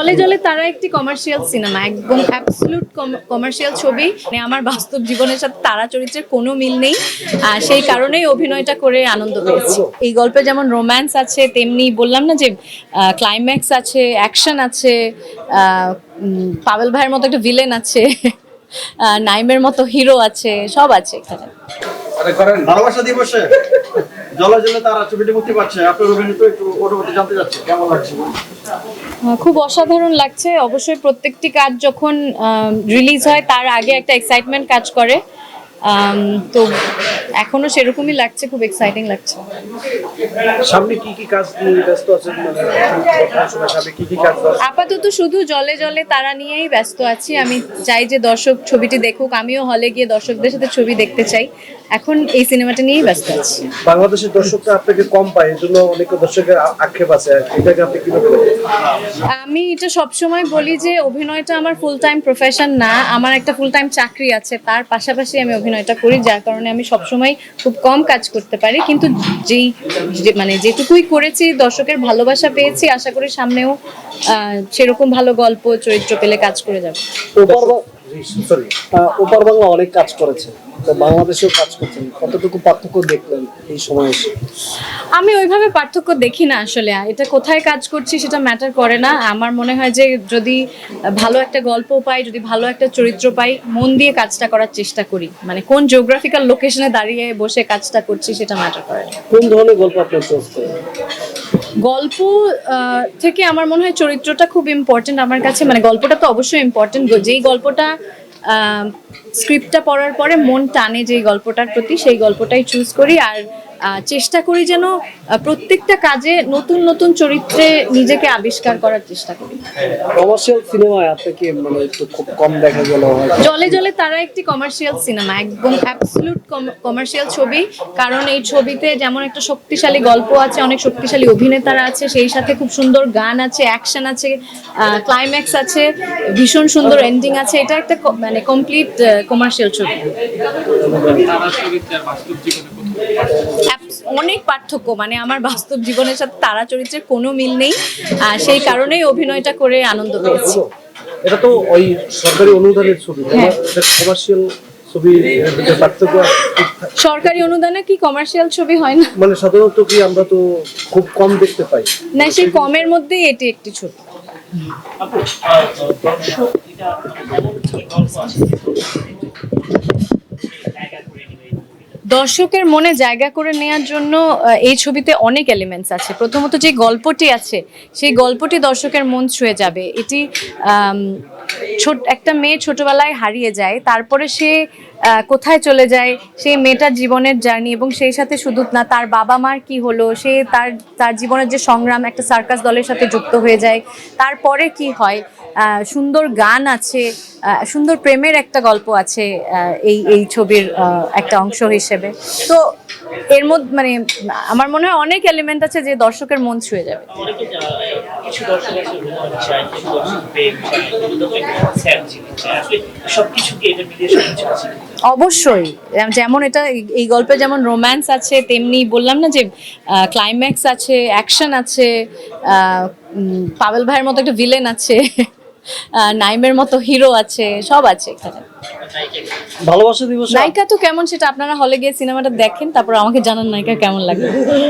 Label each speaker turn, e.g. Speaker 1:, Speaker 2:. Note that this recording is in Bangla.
Speaker 1: জলে জলে তারা একটি কমার্শিয়াল সিনেমা একদম অ্যাবসলুট কমার্শিয়াল ছবি। মানে আমার বাস্তব জীবনের সাথে তারা চরিত্রের কোনো মিল নেই। আর সেই কারণেই অভিনয়টা করে আনন্দ পেয়েছি। এই গল্পে যেমন রোম্যান্স আছে তেমনি বললাম না যে ক্লাইম্যাক্স আছে অ্যাকশন আছে পাবেল ভাইয়ের মতো একটা ভিলেন আছে নাইমের মতো হিরো আছে সব আছে এখানে।
Speaker 2: ভালোবাসা দিবসে। জলে জলে তারা ছবিটি মুক্তি পাচ্ছে। আপনার অভিনীত একটু জানতে চাচ্ছি কেমন লাগছে?
Speaker 1: খুব অসাধারণ লাগছে। অবশ্যই প্রত্যেকটি কাজ যখন রিলিজ হয় তার আগে একটা এক্সাইটমেন্ট কাজ করে। তো এখনও সেরকমই লাগছে খুব এক্সাইটিং লাগছে।
Speaker 2: সামনে কি কি কাজ নিয়ে ব্যস্ত আছেন? মানে কি কি কাজ
Speaker 1: আপাতত শুধু জলে জলে তারা নিয়েই ব্যস্ত আছি। আমি চাই যে দর্শক ছবিটি দেখুক। আমিও হলে গিয়ে দর্শকদের সাথে ছবি দেখতে চাই। এখন এই সিনেমাটা নিয়েই ব্যস্ত আছি।
Speaker 2: বাংলাদেশের দর্শকরা আপনাকে কম পায় এই জন্য অনেক দর্শকের আক্ষেপ আছে। এটাকে আপনি কীভাবে?
Speaker 1: আমি এটা সবসময় বলি যে অভিনয়টা আমার ফুল টাইম প্রফেশন না আমার একটা ফুল টাইম চাকরি আছে তার পাশাপাশি আমি অভিনয়টা করি যার কারণে আমি সবসময় খুব কম কাজ করতে পারি। কিন্তু যেই মানে যেটুকুই করেছি দর্শকের ভালোবাসা পেয়েছি আশা করি সামনেও আহ, সেরকম ভালো গল্প চরিত্র পেলে কাজ করে যাবে।
Speaker 2: সরি
Speaker 3: ওপার বাংলা অনেক কাজ করেছেন তো বাংলাদেশেও কাজ করছেন। কতটুকু পার্থক্য দেখলেন এই সময় এসে?
Speaker 1: আমি ওইভাবে পার্থক্য দেখি না আসলে। এটা কোথায় কাজ করছি সেটা ম্যাটার করে না। আমার মনে হয় যে যদি ভালো একটা গল্প পাই যদি ভালো একটা চরিত্র পাই মন দিয়ে কাজটা করার চেষ্টা করি। মানে কোন জিওগ্রাফিক্যাল লোকেশনে দাঁড়িয়ে বসে কাজটা করছি সেটা ম্যাটার করে না।
Speaker 3: কোন ধরনের গল্প আপনার করেন
Speaker 1: গল্প থেকে আমার মনে হয় চরিত্রটা খুব ইম্পর্টেন্ট আমার কাছে। মানে গল্পটা তো অবশ্যই ইম্পর্টেন্ট যেই গল্পটা স্ক্রিপ্টটা পড়ার পরে মন টানে যেই গল্পটার প্রতি, সেই গল্পটাই চুজ করি। আর চেষ্টা করি যেন প্রত্যেকটা কাজে নতুন নতুন চরিত্রে নিজেকে আবিষ্কার করার চেষ্টা করি।
Speaker 3: কমার্শিয়াল সিনেমায় আপনাকে মানে একটু খুব কম দেখা গেল?
Speaker 1: জলে জলে তারা একটি কমার্শিয়াল সিনেমা একদম অ্যাবসলুট কমার্শিয়াল ছবি। কারণ এই ছবিতে যেমন একটা শক্তিশালী গল্প আছে অনেক শক্তিশালী অভিনেতারা আছে সেই সাথে খুব সুন্দর গান আছে অ্যাকশন আছে ক্লাইম্যাক্স আছে ভীষণ সুন্দর এন্ডিং আছে। এটা একটা মানে কমপ্লিট কমার্শিয়াল ছবি। অনেক পার্থক্য। মানে আমার বাস্তব জীবনের সাথে তারা চরিত্রের কোনো মিল নেই। আর সেই কারণেই অভিনয়টা করে আনন্দ পেয়েছি।
Speaker 2: এটা তো ওই সরকারি অনুদানের ছবি। কমার্শিয়াল ছবি এর পার্থক্য
Speaker 1: সরকারি অনুদানে কি কমার্শিয়াল ছবি হয় না?
Speaker 2: মানে সাধারণত কি আমরা তো খুব কম দেখতে পাই।
Speaker 1: না সেই কমের মধ্যেই এটি একটি ছবি। দর্শকের মনে জায়গা করে নেওয়ার জন্য এই ছবিতে অনেক এলিমেন্টস আছে। প্রথমত যে গল্পটি আছে, সেই গল্পটি দর্শকের মন ছুঁয়ে যাবে। এটি ছোট, একটা মেয়ে ছোটবেলায় হারিয়ে যায়, তারপরে সে কোথায় চলে যায়, সেই মেয়েটার জীবনের জার্নি এবং সেই সাথে শুধু না তার বাবা মার কি হলো, সে তার তার জীবনের যে সংগ্রাম, একটা সার্কাস দলের সাথে যুক্ত হয়ে যায়, তারপরে কি হয় সুন্দর গান আছে সুন্দর প্রেমের একটা গল্প আছে এই এই ছবির একটা অংশ হিসেবে। তো এর মধ্যে মানে আমার মনে হয় অনেক এলিমেন্ট আছে যে দর্শকের মন ছুঁয়ে যাবে। অবশ্যই। যেমন এটা এই- গল্পে যেমন রোম্যান্স আছে তেমনি বললাম না যে ক্লাইম্যাক্স আছে অ্যাকশন আছে পাবেল ভাইয়ের মতো একটা ভিলেন আছে। নাইমের মতো হিরো আছে সব আছে এখানে।
Speaker 3: ভালোবাসা দিবস?
Speaker 1: নায়িকা তো কেমন সেটা আপনারা হলে গিয়ে সিনেমাটা দেখেন তারপর আমাকে জানান নায়িকা কেমন লাগে